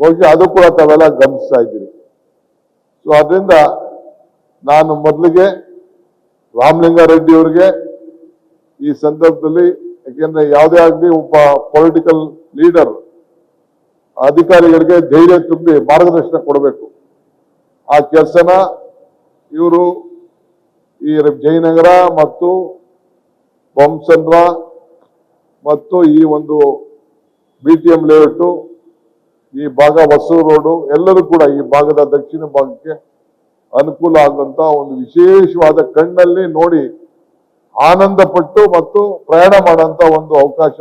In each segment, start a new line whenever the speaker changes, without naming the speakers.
ಬಹುಶಃ ಅದು ಕೂಡ ತಾವೆಲ್ಲ ಗಮನಿಸ್ತಾ ಇದ್ದೀರಿ. ಸೊ ಅದರಿಂದ ನಾನು ಮೊದಲಿಗೆ ರಾಮಲಿಂಗಾರೆಡ್ಡಿ ಅವರಿಗೆ ಈ ಸಂದರ್ಭದಲ್ಲಿ, ಯಾಕೆಂದ್ರೆ ಯಾವುದೇ ಆಗಲಿ ಒಬ್ಬ ಪೊಲಿಟಿಕಲ್ ಲೀಡರ್ ಅಧಿಕಾರಿಗಳಿಗೆ ಧೈರ್ಯ ತುಂಬಿ ಮಾರ್ಗದರ್ಶನ ಕೊಡಬೇಕು. ಆ ಕೆಲಸನ ಇವರು ಈ ಜಯನಗರ ಮತ್ತು ಬೊಮ್ಮಸಂದ್ರ ಮತ್ತು ಈ ಒಂದು ಬಿ ಟಿ ಎಂ ಲೇಔಟು ಈ ಭಾಗ ಹೊಸೂರು ರೋಡು ಎಲ್ಲರೂ ಕೂಡ ಈ ಭಾಗದ ದಕ್ಷಿಣ ಭಾಗಕ್ಕೆ ಅನುಕೂಲ ಆಗುವಂತ ಒಂದು ವಿಶೇಷವಾದ ಕಣ್ಣಲ್ಲಿ ನೋಡಿ ಆನಂದ ಪಟ್ಟು ಮತ್ತು ಪ್ರಯಾಣ ಮಾಡುವಂತ ಒಂದು ಅವಕಾಶ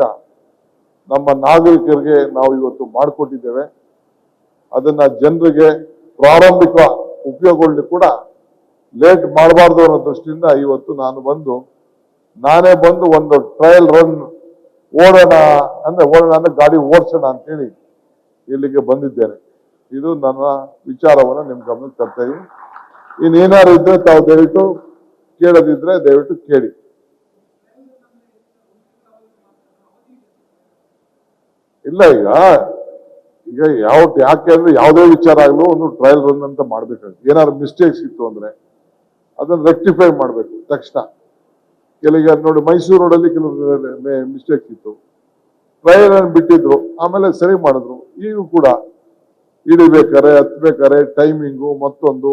ನಮ್ಮ ನಾಗರಿಕರಿಗೆ ನಾವು ಇವತ್ತು ಮಾಡಿಕೊಟ್ಟಿದ್ದೇವೆ. ಅದನ್ನ ಜನರಿಗೆ ಪ್ರಾರಂಭಿಕ ಉಪಯೋಗಗಳಿಗೆ ಕೂಡ ಲೇಟ್ ಮಾಡಬಾರ್ದು ಅನ್ನೋ ದೃಷ್ಟಿಯಿಂದ ಇವತ್ತು ನಾನು ಬಂದು, ನಾನೇ ಬಂದು ಒಂದು ಟ್ರಯಲ್ ರನ್ ಓಡೋಣ, ಅಂದ್ರೆ ಓಡೋಣ ಅಂದ್ರೆ ಗಾಡಿ ಓಡಿಸೋಣ ಅಂತೇಳಿ ಇಲ್ಲಿಗೆ ಬಂದಿದ್ದೇನೆ. ಇದು ನನ್ನ ವಿಚಾರವನ್ನು ನಿಮ್ ಗಮನಕ್ಕೆ ತರ್ತಾ ಇದ್ದೀನಿ ಇದ್ರೆ ತಾವು ದಯವಿಟ್ಟು ಕೇಳದಿದ್ರೆ ದಯವಿಟ್ಟು ಕೇಳಿ. ಇಲ್ಲ ಈಗ ಈಗ ಯಾವ ಯಾಕೆ ಅಂದ್ರೆ ಯಾವುದೇ ವಿಚಾರ ಆಗ್ಲೂ ಒಂದು ಟ್ರಯಲ್ ರನ್ ಅಂತ ಮಾಡ್ಬೇಕಾಗುತ್ತೆ. ಏನಾದ್ರು ಮಿಸ್ಟೇಕ್ಸ್ ಇತ್ತು ಅಂದ್ರೆ ಅದನ್ನ ರೆಕ್ಟಿಫೈ ಮಾಡಬೇಕು ತಕ್ಷಣ. ಕೆಲವೀಗ ನೋಡಿ ಮೈಸೂರು ರೋಡಲ್ಲಿ ಕೆಲವು ಮಿಸ್ಟೇಕ್ಸ್ ಇತ್ತು. ಟ್ರಯಲ್ ರನ್ ಬಿಟ್ಟಿದ್ರು, ಆಮೇಲೆ ಸರಿ ಮಾಡಿದ್ರು. ಈಗ ಕೂಡ ಇಳಿಬೇಕಾರೆ ಹತ್ಬೇಕಾರೆ ಟೈಮಿಂಗು ಮತ್ತೊಂದು,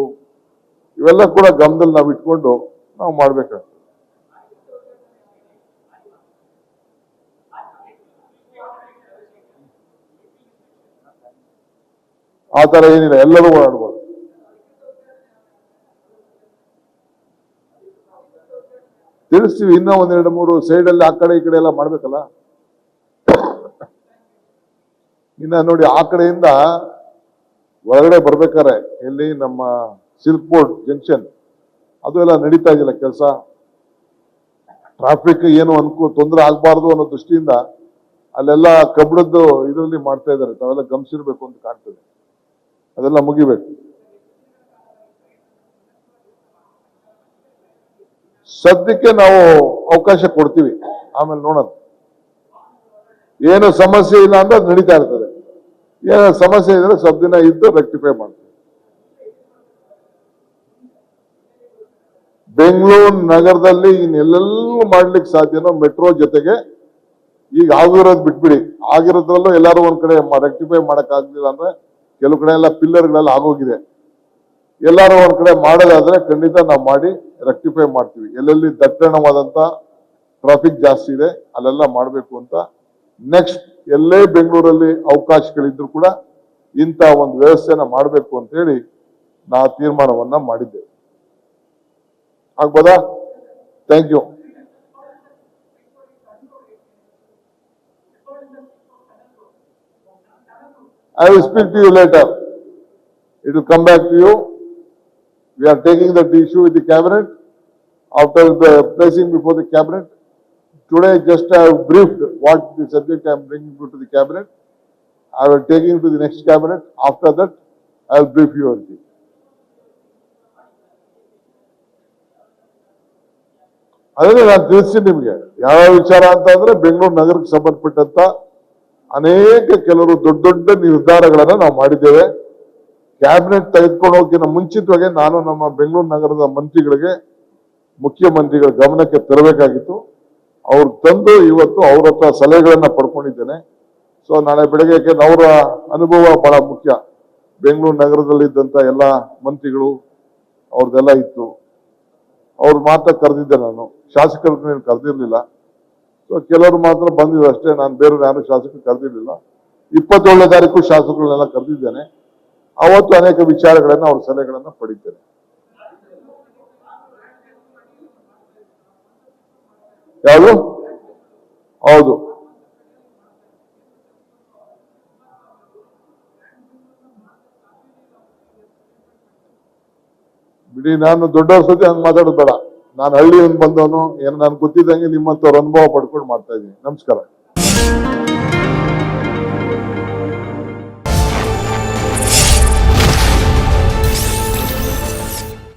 ಇವೆಲ್ಲ ಕೂಡ ಗಮನದಲ್ಲಿ ನಾವು ಇಟ್ಕೊಂಡು ನಾವು ಮಾಡ್ಬೇಕಾಗ್ತದೆ. ಆ ಥರ ಏನಿಲ್ಲ, ಎಲ್ಲರೂ ಓಡಾಡ್ಬೋದು ತಿಳಿಸ್ತೀವಿ, ಇನ್ನೂ ಒಂದೆರಡು ಮೂರು ಸೈಡಲ್ಲಿ ಆ ಕಡೆ ಈ ಕಡೆ ಎಲ್ಲ ಮಾಡ್ಬೇಕಲ್ಲ? ಇನ್ನ ನೋಡಿ ಆ ಕಡೆಯಿಂದ ಒಳಗಡೆ ಬರ್ಬೇಕಾರೆ ಇಲ್ಲಿ ನಮ್ಮ ಸಿಲ್ಕ್ ಬೋರ್ಡ್ ಜಂಕ್ಷನ್, ಅದು ಎಲ್ಲ ನಡೀತಾ ಇದೆಯಲ್ಲ ಕೆಲಸ? ಟ್ರಾಫಿಕ್ ಏನು ಅನ್ಕೂ, ತೊಂದರೆ ಆಗ್ಬಾರ್ದು ಅನ್ನೋ ದೃಷ್ಟಿಯಿಂದ ಅಲ್ಲೆಲ್ಲ ಕಬ್ಬಣದ್ದು ಇದರಲ್ಲಿ ಮಾಡ್ತಾ ಇದ್ದಾರೆ. ತಾವೆಲ್ಲ ಗಮನಿಸಿರ್ಬೇಕು ಅಂತ ಕಾಣ್ತದೆ. ಅದೆಲ್ಲ ಮುಗಿಬೇಕು. ಸದ್ಯಕ್ಕೆ ನಾವು ಅವಕಾಶ ಕೊಡ್ತೀವಿ. ಆಮೇಲೆ ನೋಡೋಣ. ಏನು ಸಮಸ್ಯೆ ಇಲ್ಲ ಅಂದ್ರೆ ಅದು ನಡೀತಾ ಇರ್ತದೆ. ಏನೋ ಸಮಸ್ಯೆ ಇದ್ರೆ ಸ್ವಲ್ಪ ದಿನ ಇದ್ದು ರೆಕ್ಟಿಫೈ ಮಾಡ್ತೀವಿ ಬೆಂಗಳೂರು ನಗರದಲ್ಲಿ ಇನ್ನೆಲ್ಲೆಲ್ಲೂ ಮಾಡ್ಲಿಕ್ಕೆ ಸಾಧ್ಯನೋ ಮೆಟ್ರೋ ಜೊತೆಗೆ ಈಗ ಆಗಿರೋದು ಬಿಟ್ಬಿಡಿ. ಆಗಿರೋದ್ರಲ್ಲೂ ಎಲ್ಲರೂ ಒಂದ್ ಕಡೆ ರೆಕ್ಟಿಫೈ ಮಾಡಕ್ ಆಗ್ಲಿಲ್ಲ ಅಂದ್ರೆ ಕೆಲವು ಕಡೆ ಎಲ್ಲ ಪಿಲ್ಲರ್ಗಳೆಲ್ಲ ಆಗೋಗಿದೆ. ಎಲ್ಲರೂ ಒಂದ್ ಕಡೆ ಮಾಡೋದಾದ್ರೆ ಖಂಡಿತ ನಾವು ಮಾಡಿ ರೆಕ್ಟಿಫೈ ಮಾಡ್ತೀವಿ. ಎಲ್ಲೆಲ್ಲಿ ದಟ್ಟಣವಾದಂತ ಟ್ರಾಫಿಕ್ ಜಾಸ್ತಿ ಇದೆ, ಅಲ್ಲೆಲ್ಲ ಮಾಡಬೇಕು ಅಂತ ನೆಕ್ಸ್ಟ್ ಎಲ್ಲೇ ಬೆಂಗಳೂರಲ್ಲಿ ಅವಕಾಶಗಳಿದ್ರು ಕೂಡ ಇಂಥ ಒಂದು ವ್ಯವಸ್ಥೆನ ಮಾಡಬೇಕು ಅಂತ ಹೇಳಿ ನಾ ತೀರ್ಮಾನವನ್ನ ಮಾಡಿದ್ದೆ ಆಗ್ಬೋದಾ? Thank you I will speak to you later it will come back to you we are taking that issue with the cabinet after placing before the cabinet today just I have briefed what the subject I am bringing to the cabinet. I will take it to the next cabinet. After that, I will brief you on it. ಅದನ್ನೇ ನಾನು ತಿಳಿಸ್ತೀನಿ ನಿಮಗೆ ಯಾವ ವಿಚಾರ ಅಂತ ಅಂದ್ರೆ ಬೆಂಗಳೂರು ನಗರಕ್ಕೆ ಸಂಬಂಧಪಟ್ಟಂತ ಅನೇಕ ಕೆಲವರು ದೊಡ್ಡ ದೊಡ್ಡ ನಿರ್ಧಾರಗಳನ್ನ ನಾವು ಮಾಡಿದ್ದೇವೆ ಕ್ಯಾಬಿನೆಟ್ ತೆಗೆದುಕೊಂಡು ಹೋಗಿನ ಮುಂಚಿತವಾಗಿ ನಾನು ನಮ್ಮ ಬೆಂಗಳೂರು ನಗರದ ಮಂತ್ರಿಗಳಿಗೆ ಮುಖ್ಯಮಂತ್ರಿಗಳ ಗಮನಕ್ಕೆ ತರಬೇಕಾಗಿತ್ತು ಅವ್ರು ತಂದು ಇವತ್ತು ಅವ್ರ ಹತ್ರ ಸಲಹೆಗಳನ್ನ ಪಡ್ಕೊಂಡಿದ್ದೇನೆ. ಸೊ ನಾಳೆ ಬೆಳಗ್ಗೆ ಅವರ ಅನುಭವ ಬಹಳ ಮುಖ್ಯ. ಬೆಂಗಳೂರು ನಗರದಲ್ಲಿ ಇದ್ದಂತ ಎಲ್ಲ ಮಂತ್ರಿಗಳು ಅವ್ರದ್ದೆಲ್ಲ ಇತ್ತು. ಅವ್ರ ಮಾತ್ರ ಕರೆದಿದ್ದೆ ನಾನು. ಶಾಸಕರನ್ನ ನೀನು ಕರೆದಿರ್ಲಿಲ್ಲ. ಸೊ ಕೆಲವರು ಮಾತ್ರ ಬಂದಿದ್ರು ಅಷ್ಟೇ. ನಾನು ಬೇರೆ ಯಾರು ಶಾಸಕರು ಕರೆದಿರ್ಲಿಲ್ಲ. ಇಪ್ಪತ್ತೇಳನೇ ತಾರೀಕು ಶಾಸಕರನ್ನೆಲ್ಲ ಕರೆದಿದ್ದೇನೆ. ಅವತ್ತು ಅನೇಕ ವಿಚಾರಗಳನ್ನು ಅವ್ರ ಸಲಹೆಗಳನ್ನು ಪಡಿತೇನೆ. ಯಾವುದು ಹೌದು. ಬಿಡಿ, ನಾನು ದೊಡ್ಡವ್ರ ಸತಿ ಹಂಗ್ ಮಾತಾಡೋದು ಬೇಡ. ನಾನು ಹಳ್ಳಿಯಿಂದ ಬಂದವನು, ಏನು ನಾನು ಗೊತ್ತಿದ್ದಂಗೆ ನಿಮ್ಮಂತವ್ರ ಅನುಭವ ಪಡ್ಕೊಂಡು ಮಾಡ್ತಾ ಇದ್ದೀನಿ. ನಮಸ್ಕಾರ.